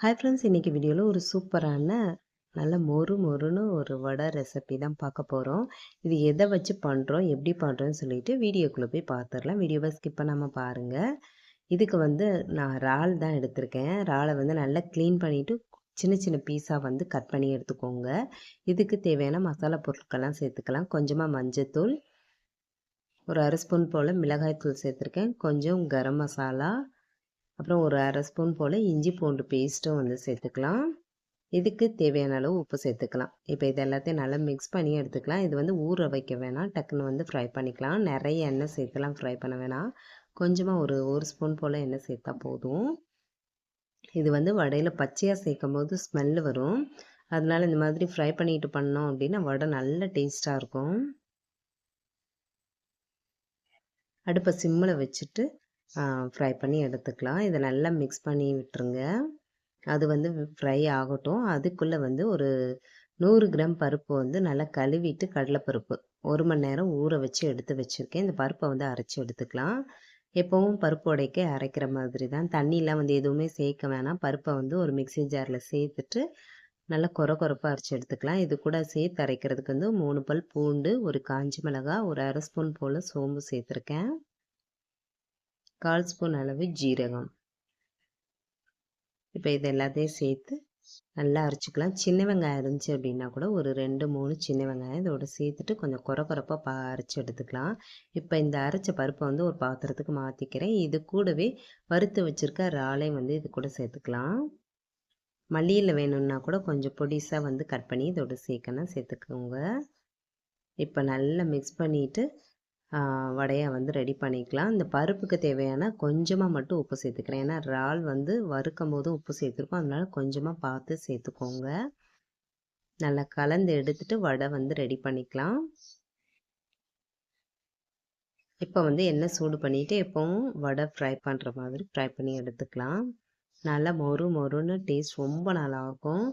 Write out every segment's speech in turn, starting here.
Hi friends இன்றைக்கி வீடியோவில் ஒரு சூப்பரான நல்ல மொறு மொறுன்னு ஒரு வடை ரெசிபி தான் பார்க்க போகிறோம் இது எதை வச்சு பண்ணுறோம் எப்படி பண்ணுறோன்னு சொல்லிட்டு வீடியோக்குள்ளே போய் பார்த்துடலாம் வீடியோவை ஸ்கிப் பண்ணாமல் பாருங்கள் இதுக்கு வந்து நான் இறால் தான் எடுத்திருக்கேன். இறாலை வந்து நல்லா க்ளீன் பண்ணிவிட்டு சின்ன சின்ன பீஸாக வந்து கட் பண்ணி எடுத்துக்கோங்க. இதுக்கு தேவையான மசாலா பொருட்கள்லாம் சேர்த்துக்கலாம். கொஞ்சமாக மஞ்சத்தூள் ஒரு அரை ஸ்பூன் போல் மிளகாய்த்தூள் சேர்த்துருக்கேன். கொஞ்சம் கரம் மசாலா அப்புறம் ஒரு அரை ஸ்பூன் போல் இஞ்சி பூண்டு பேஸ்ட்டும் வந்து சேர்த்துக்கலாம். இதுக்கு தேவையான அளவு உப்பு சேர்த்துக்கலாம். இப்போ இது எல்லாத்தையும் நல்லா மிக்ஸ் பண்ணி எடுத்துக்கலாம். இது வந்து ஊற வைக்க வேணாம். டக்குன்னு வந்து ஃப்ரை பண்ணிக்கலாம். நிறைய எண்ணெய் சேர்த்துலாம் ஃப்ரை பண்ண வேணாம். கொஞ்சமாக ஒரு ஒரு ஸ்பூன் போல் எண்ணெய் சேர்த்தா போதும். இது வந்து வடையில் பச்சையாக சேர்க்கும் போது ஸ்மெல்லு வரும். அதனால் இந்த மாதிரி ஃப்ரை பண்ணிட்டு பண்ணோம் அப்படின்னா வடை நல்ல டேஸ்ட்டாக இருக்கும். அடுப்பை சிம்மில் வச்சுட்டு ஃப்ரை பண்ணி எடுத்துக்கலாம். இதை நல்லா மிக்ஸ் பண்ணி விட்டுருங்க. அது வந்து ஃப்ரை ஆகட்டும். அதுக்குள்ளே வந்து ஒரு நூறு கிராம் பருப்பு வந்து நல்லா கழுவிட்டு கடலைப்பருப்பு. ஒரு மணி நேரம் ஊற வச்சு எடுத்து வச்சுருக்கேன். இந்த பருப்பை வந்து அரைச்சி எடுத்துக்கலாம். எப்போவும் பருப்பு உடைக்க அரைக்கிற மாதிரி தான் தண்ணியெலாம் வந்து எதுவுமே சேர்க்க வேணாம். பருப்பை வந்து ஒரு மிக்சி ஜாரில் சேர்த்துட்டு நல்லா குறை குறைப்பாக அரைச்சி எடுத்துக்கலாம். இது கூட சேர்த்து அரைக்கிறதுக்கு வந்து மூணு பல் பூண்டு ஒரு காஞ்சி மிளகா ஒரு அரை ஸ்பூன் போல் சோம்பு சேர்த்துருக்கேன். கால் ஸ்பூன் அளவு ஜீரகம். இப்போ இது எல்லாத்தையும் சேர்த்து நல்லா அரைச்சிக்கலாம். சின்ன வெங்காயம் இருந்துச்சு அப்படின்னா கூட ஒரு ரெண்டு மூணு சின்ன வெங்காயம் இதோட சேர்த்துட்டு கொஞ்சம் குறை குறைப்பாக பா அரைச்சி எடுத்துக்கலாம். இப்போ இந்த அரைச்ச பருப்பை வந்து ஒரு பாத்திரத்துக்கு மாற்றிக்கிறேன் இது கூடவே வறுத்து வச்சுருக்க ராலையும் வந்து இது கூட சேர்த்துக்கலாம். மல்லியில் வேணும்னா கூட கொஞ்சம் பொடிசாக வந்து கட் பண்ணி இதோட சேர்க்கணும். சேர்த்துக்கோங்க. இப்போ நல்லா மிக்ஸ் பண்ணிவிட்டு வடையை வந்து ரெடி பண்ணிக்கலாம். இந்த பருப்புக்கு தேவையான கொஞ்சமாக மட்டும் உப்பு சேர்த்துக்கிறேன். ஏன்னா இறால் வந்து வறுக்கும் போதும் உப்பு சேர்த்துருக்கோம். அதனால் கொஞ்சமாக பார்த்து சேர்த்துக்கோங்க. நல்லா கலந்து எடுத்துட்டு வடை வந்து ரெடி பண்ணிக்கலாம். இப்போ வந்து எண்ணெய் சூடு பண்ணிவிட்டு எப்போவும் வடை ஃப்ரை பண்ணுற மாதிரி ஃப்ரை பண்ணி எடுத்துக்கலாம். நல்லா மொறு மொறுன்னு டேஸ்ட் ரொம்ப நல்லாயிருக்கும்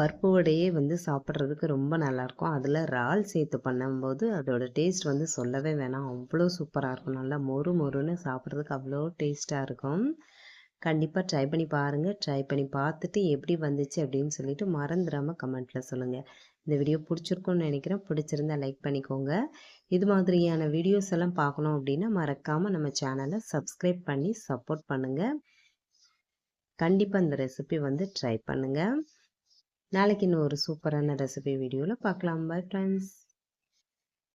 பருப்பு வடையே வந்து சாப்பிட்றதுக்கு ரொம்ப நல்லாயிருக்கும். அதில் இறால் சேர்த்து பண்ணும்போது அதோட டேஸ்ட் வந்து சொல்லவே வேணாம். அவ்வளோ சூப்பராக இருக்கும். நல்லா மொறு மொறுன்னு சாப்பிட்றதுக்கு அவ்வளோ டேஸ்ட்டாக இருக்கும். கண்டிப்பாக ட்ரை பண்ணி பாருங்கள் ட்ரை பண்ணி பார்த்துட்டு எப்படி வந்துச்சு அப்படின்னு சொல்லிட்டு மறந்துடாமல் கமெண்ட்டில் சொல்லுங்கள் இந்த வீடியோ பிடிச்சிருக்கும்னு நினைக்கிறேன். பிடிச்சிருந்தா லைக் பண்ணிக்கோங்க. இது மாதிரியான வீடியோஸ் எல்லாம் பார்க்கணும் அப்படின்னா மறக்காமல் நம்ம சேனலை சப்ஸ்கிரைப் பண்ணி சப்போர்ட் பண்ணுங்கள் கண்டிப்பாக இந்த ரெசிபி வந்து ட்ரை பண்ணுங்கள் நாளைக்கு இன்னும் ஒரு சூப்பரான ரெசிபி வீடியோவில் பார்க்கலாம். Bye friends